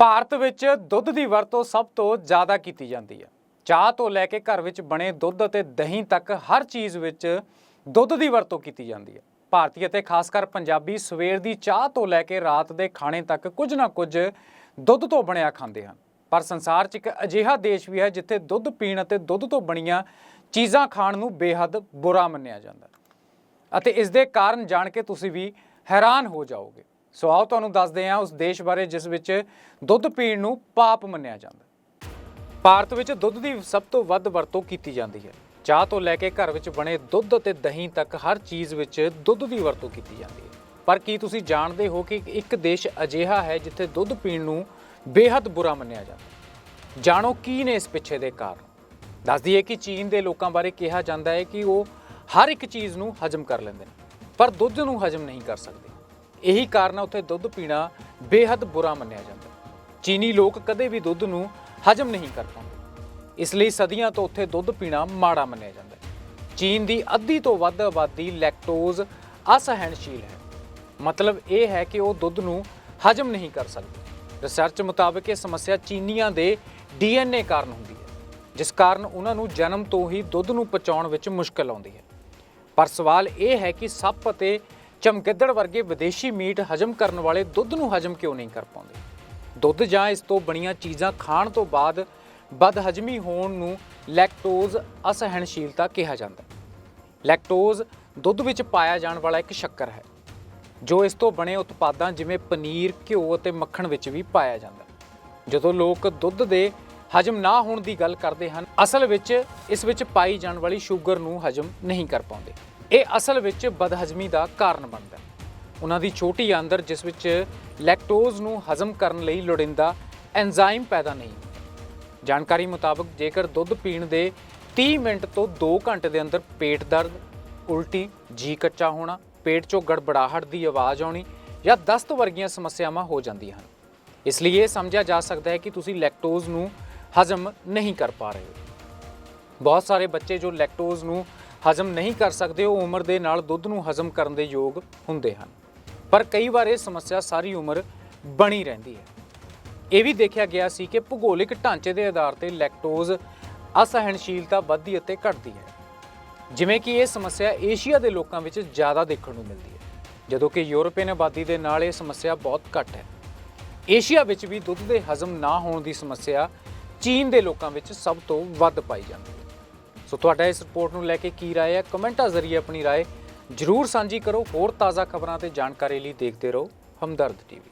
ਭਾਰਤ ਵਿੱਚ ਦੁੱਧ ਦੀ ਵਰਤੋਂ ਸਭ ਤੋਂ ਜ਼ਿਆਦਾ ਕੀਤੀ ਜਾਂਦੀ ਹੈ। ਚਾਹ ਤੋਂ ਲੈ ਕੇ ਘਰ ਵਿੱਚ ਬਣੇ ਦੁੱਧ ਅਤੇ ਦਹੀਂ ਤੱਕ ਹਰ ਚੀਜ਼ ਵਿੱਚ ਦੁੱਧ ਦੀ ਵਰਤੋਂ ਕੀਤੀ ਜਾਂਦੀ ਹੈ। ਭਾਰਤੀ ਅਤੇ ਖਾਸ ਕਰ ਪੰਜਾਬੀ ਸਵੇਰ ਦੀ ਚਾਹ ਤੋਂ ਲੈ ਕੇ ਰਾਤ ਦੇ ਖਾਣੇ ਤੱਕ ਕੁਝ ਨਾ ਕੁਝ ਦੁੱਧ ਤੋਂ ਬਣਿਆ ਖਾਂਦੇ ਹਨ। ਪਰ ਸੰਸਾਰ 'ਚ ਇੱਕ ਅਜਿਹਾ ਦੇਸ਼ ਵੀ ਹੈ ਜਿੱਥੇ ਦੁੱਧ ਪੀਣ ਅਤੇ ਦੁੱਧ ਤੋਂ ਬਣੀਆਂ ਚੀਜ਼ਾਂ ਖਾਣ ਨੂੰ ਬੇਹੱਦ ਬੁਰਾ ਮੰਨਿਆ ਜਾਂਦਾ ਹੈ। ਅਤੇ ਇਸ ਦੇ ਕਾਰਨ ਜਾਣ ਕੇ ਤੁਸੀਂ ਵੀ ਹੈਰਾਨ ਹੋ ਜਾਓਗੇ। ਸੋ ਆਓ ਤੁਹਾਨੂੰ ਦੱਸਦੇ ਹਾਂ ਉਸ ਦੇਸ਼ ਬਾਰੇ ਜਿਸ ਵਿੱਚ ਦੁੱਧ ਪੀਣ ਨੂੰ ਪਾਪ ਮੰਨਿਆ ਜਾਂਦਾ ਭਾਰਤ ਵਿੱਚ ਦੁੱਧ ਦੀ ਸਭ ਤੋਂ ਵੱਧ ਵਰਤੋਂ ਕੀਤੀ ਜਾਂਦੀ ਹੈ। ਚਾਹ ਤੋਂ ਲੈ ਕੇ ਘਰ ਵਿੱਚ ਬਣੇ ਦੁੱਧ ਅਤੇ ਦਹੀਂ ਤੱਕ ਹਰ ਚੀਜ਼ ਵਿੱਚ ਦੁੱਧ ਦੀ ਵਰਤੋਂ ਕੀਤੀ ਜਾਂਦੀ ਹੈ। ਪਰ ਕੀ ਤੁਸੀਂ ਜਾਣਦੇ ਹੋ ਕਿ ਇੱਕ ਦੇਸ਼ ਅਜਿਹਾ ਹੈ ਜਿੱਥੇ ਦੁੱਧ ਪੀਣ ਨੂੰ ਬੇਹੱਦ ਬੁਰਾ ਮੰਨਿਆ ਜਾਂਦਾ ਜਾਣੋ ਕੀ ਨੇ ਇਸ ਪਿੱਛੇ ਦੇ ਕਾਰਨ। ਦੱਸਦੀ ਹੈ ਕਿ ਚੀਨ ਦੇ ਲੋਕਾਂ ਬਾਰੇ ਕਿਹਾ ਜਾਂਦਾ ਹੈ ਕਿ ਉਹ ਹਰ ਇੱਕ ਚੀਜ਼ ਨੂੰ ਹਜਮ ਕਰ ਲੈਂਦੇ ਨੇ, ਪਰ ਦੁੱਧ ਨੂੰ ਹਜਮ ਨਹੀਂ ਕਰ ਸਕਦੇ। ਇਹੀ ਕਾਰਨ ਹੈ ਉੱਥੇ ਦੁੱਧ ਪੀਣਾ ਬੇਹੱਦ ਬੁਰਾ ਮੰਨਿਆ ਜਾਂਦਾ। ਚੀਨੀ ਲੋਕ ਕਦੇ ਵੀ ਦੁੱਧ ਨੂੰ ਹਜਮ ਨਹੀਂ ਕਰ ਪਾਉਂਦੇ। ਇਸ ਲਈ ਸਦੀਆਂ ਤੋਂ ਉੱਥੇ ਦੁੱਧ ਪੀਣਾ ਮਾੜਾ ਮੰਨਿਆ ਜਾਂਦਾ ਚੀਨ ਦੀ ਅੱਧੀ ਤੋਂ ਵੱਧ ਆਬਾਦੀ ਲੈਕਟੋਜ਼ ਅਸਹਿਣਸ਼ੀਲ ਹੈ। ਮਤਲਬ ਇਹ ਹੈ ਕਿ ਉਹ ਦੁੱਧ ਨੂੰ ਹਜਮ ਨਹੀਂ ਕਰ ਸਕਦੇ। ਰਿਸਰਚ ਮੁਤਾਬਕ ਇਹ ਸਮੱਸਿਆ ਚੀਨੀਆਂ ਦੇ ਡੀਐਨਏ ਕਾਰਨ ਹੁੰਦੀ ਹੈ, ਜਿਸ ਕਾਰਨ ਉਹਨਾਂ ਨੂੰ ਜਨਮ ਤੋਂ ਹੀ ਦੁੱਧ ਨੂੰ ਪਚਾਉਣ ਵਿੱਚ ਮੁਸ਼ਕਲ ਆਉਂਦੀ ਹੈ। ਪਰ ਸਵਾਲ ਇਹ ਹੈ ਕਿ ਸੱਪ ਅਤੇ ਚਮਗਿੱਦੜ ਵਰਗੇ ਵਿਦੇਸ਼ੀ ਮੀਟ ਹਜਮ ਕਰਨ ਵਾਲੇ ਦੁੱਧ ਨੂੰ ਹਜਮ ਕਿਉਂ ਨਹੀਂ ਕਰ ਪਾਉਂਦੇ? ਦੁੱਧ ਜਾਂ ਇਸ ਤੋਂ ਬਣੀਆਂ ਚੀਜ਼ਾਂ ਖਾਣ ਤੋਂ ਬਾਅਦ ਬਦਹਜਮੀ ਹੋਣ ਨੂੰ ਲੈਕਟੋਜ਼ ਅਸਹਿਣਸ਼ੀਲਤਾ ਕਿਹਾ ਜਾਂਦਾ ਹੈ। ਲੈਕਟੋਜ਼ ਦੁੱਧ ਵਿੱਚ ਪਾਇਆ ਜਾਣ ਵਾਲਾ ਇੱਕ ਸ਼ੱਕਰ ਹੈ, ਜੋ ਇਸ ਤੋਂ ਬਣੇ ਉਤਪਾਦਾਂ ਜਿਵੇਂ ਪਨੀਰ, ਘਿਓ ਅਤੇ ਮੱਖਣ ਵਿੱਚ ਵੀ ਪਾਇਆ ਜਾਂਦਾ ਜਦੋਂ ਲੋਕ ਦੁੱਧ ਦੇ ਹਜਮ ਨਾ ਹੋਣ ਦੀ ਗੱਲ ਕਰਦੇ ਹਨ, ਅਸਲ ਵਿੱਚ ਇਸ ਵਿੱਚ ਪਾਈ ਜਾਣ ਵਾਲੀ ਸ਼ੂਗਰ ਨੂੰ ਹਜਮ ਨਹੀਂ ਕਰ ਪਾਉਂਦੇ। ਇਹ ਅਸਲ ਵਿੱਚ ਬਦਹਜਮੀ ਦਾ ਕਾਰਨ ਬਣਦਾ ਹੈ। ਉਹਨਾਂ ਦੀ ਛੋਟੀ ਆਂਦਰ, ਜਿਸ ਵਿੱਚ ਲੈਕਟੋਜ਼ ਨੂੰ ਹਜਮ ਕਰਨ ਲਈ ਲੋੜੀਂਦਾ ਐਂਜ਼ਾਈਮ ਪੈਦਾ ਨਹੀਂ। ਜਾਣਕਾਰੀ ਮੁਤਾਬਕ, ਜੇਕਰ ਦੁੱਧ ਪੀਣ ਦੇ 30 ਮਿੰਟ ਤੋਂ 2 ਘੰਟੇ ਦੇ ਅੰਦਰ ਪੇਟ ਦਰਦ, ਉਲਟੀ ਜੀ ਕੱਚਾ ਹੋਣਾ, ਪੇਟ 'ਚੋਂ ਗੜਬੜਾਹਟ ਦੀ ਆਵਾਜ਼ ਆਉਣੀ ਜਾਂ ਦਸਤ ਵਰਗੀਆਂ ਸਮੱਸਿਆਵਾਂ ਹੋ ਜਾਂਦੀਆਂ ਹਨ। ਇਸ ਲਈ ਇਹ ਸਮਝਿਆ ਜਾ ਸਕਦਾ ਹੈ ਕਿ ਤੁਸੀਂ ਲੈਕਟੋਜ਼ ਨੂੰ ਹਜਮ ਨਹੀਂ ਕਰ ਪਾ ਰਹੇ ਹੋ। ਬਹੁਤ ਸਾਰੇ ਬੱਚੇ ਜੋ ਲੈਕਟੋਜ਼ ਨੂੰ ਹਜਮ ਨਹੀਂ ਕਰ ਸਕਦੇ, ਉਹ ਉਮਰ ਦੇ ਨਾਲ ਦੁੱਧ ਨੂੰ ਹਜਮ ਕਰਨ ਦੇ ਯੋਗ ਹੁੰਦੇ ਹਨ। ਪਰ ਕਈ ਵਾਰ ਇਹ ਸਮੱਸਿਆ ਸਾਰੀ ਉਮਰ ਬਣੀ ਰਹਿੰਦੀ ਹੈ। ਇਹ ਵੀ ਦੇਖਿਆ ਗਿਆ ਸੀ ਕਿ ਭੂਗੋਲਿਕ ਢਾਂਚੇ ਦੇ ਆਧਾਰ ਤੇ ਲੈਕਟੋਜ਼ ਅਸਹਿਣਸ਼ੀਲਤਾ ਵੱਧਦੀ ਅਤੇ ਘਟਦੀ ਹੈ। ਜਿਵੇਂ ਕਿ ਇਹ ਸਮੱਸਿਆ ਏਸ਼ੀਆ ਦੇ ਲੋਕਾਂ ਵਿੱਚ ਜ਼ਿਆਦਾ ਦੇਖਣ ਨੂੰ ਮਿਲਦੀ ਹੈ। ਜਦੋਂ ਕਿ ਯੂਰਪੀਅਨ ਆਬਾਦੀ ਦੇ ਨਾਲ ਇਹ ਸਮੱਸਿਆ ਬਹੁਤ ਘੱਟ ਹੈ। ਏਸ਼ੀਆ ਵਿੱਚ ਵੀ ਦੁੱਧ ਦੇ ਹਜ਼ਮ ਨਾ ਹੋਣ ਦੀ ਸਮੱਸਿਆ ਚੀਨ ਦੇ ਲੋਕਾਂ ਵਿੱਚ ਸਭ ਤੋਂ ਵੱਧ ਪਾਈ ਜਾਂਦੀ ਹੈ। ਸੋ ਤੁਹਾਡਾ ਇਸ ਰਿਪੋਰਟ ਨੂੰ ਲੈ ਕੇ ਕੀ رائے ਹੈ ਕਮੈਂਟਾਂ ਜ਼ਰੀਏ ਆਪਣੀ رائے ਜਰੂਰ ਸਾਂਝੀ ਕਰੋ ਹੋਰ ਤਾਜ਼ਾ ਖਬਰਾਂ ਤੇ ਜਾਣਕਾਰੀ ਲਈ ਦੇਖਦੇ ਰਹੋ ਹਮਦਰਦ ਟੀਵੀ